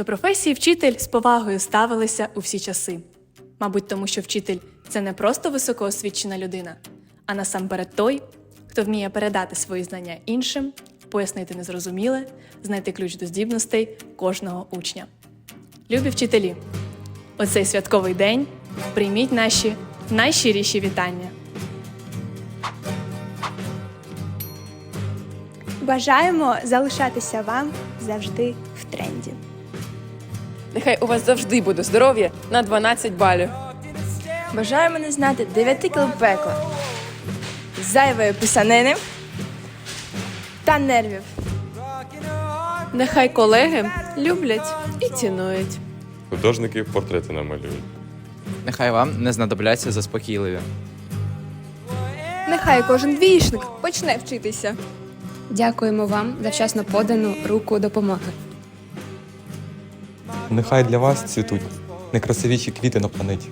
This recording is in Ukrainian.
До професії вчитель з повагою ставилися у всі часи. Мабуть, тому що вчитель це не просто високоосвічена людина, а насамперед той, хто вміє передати свої знання іншим, пояснити незрозуміле, знайти ключ до здібностей кожного учня. Любі вчителі, у цей святковий день прийміть наші найщиріші вітання. Бажаємо залишатися вам завжди в тренді. Нехай у вас завжди буде здоров'я на 12 балів. Бажаємо не знати 9 кіл пекла, зайвої писанини та нервів. Нехай колеги люблять і цінують. Художники портрети намалюють. Нехай вам не знадобляться заспокійливі. Нехай кожен двієчник почне вчитися. Дякуємо вам за вчасно подану руку допомоги. Нехай для вас цвітуть найкрасивіші квіти на планеті.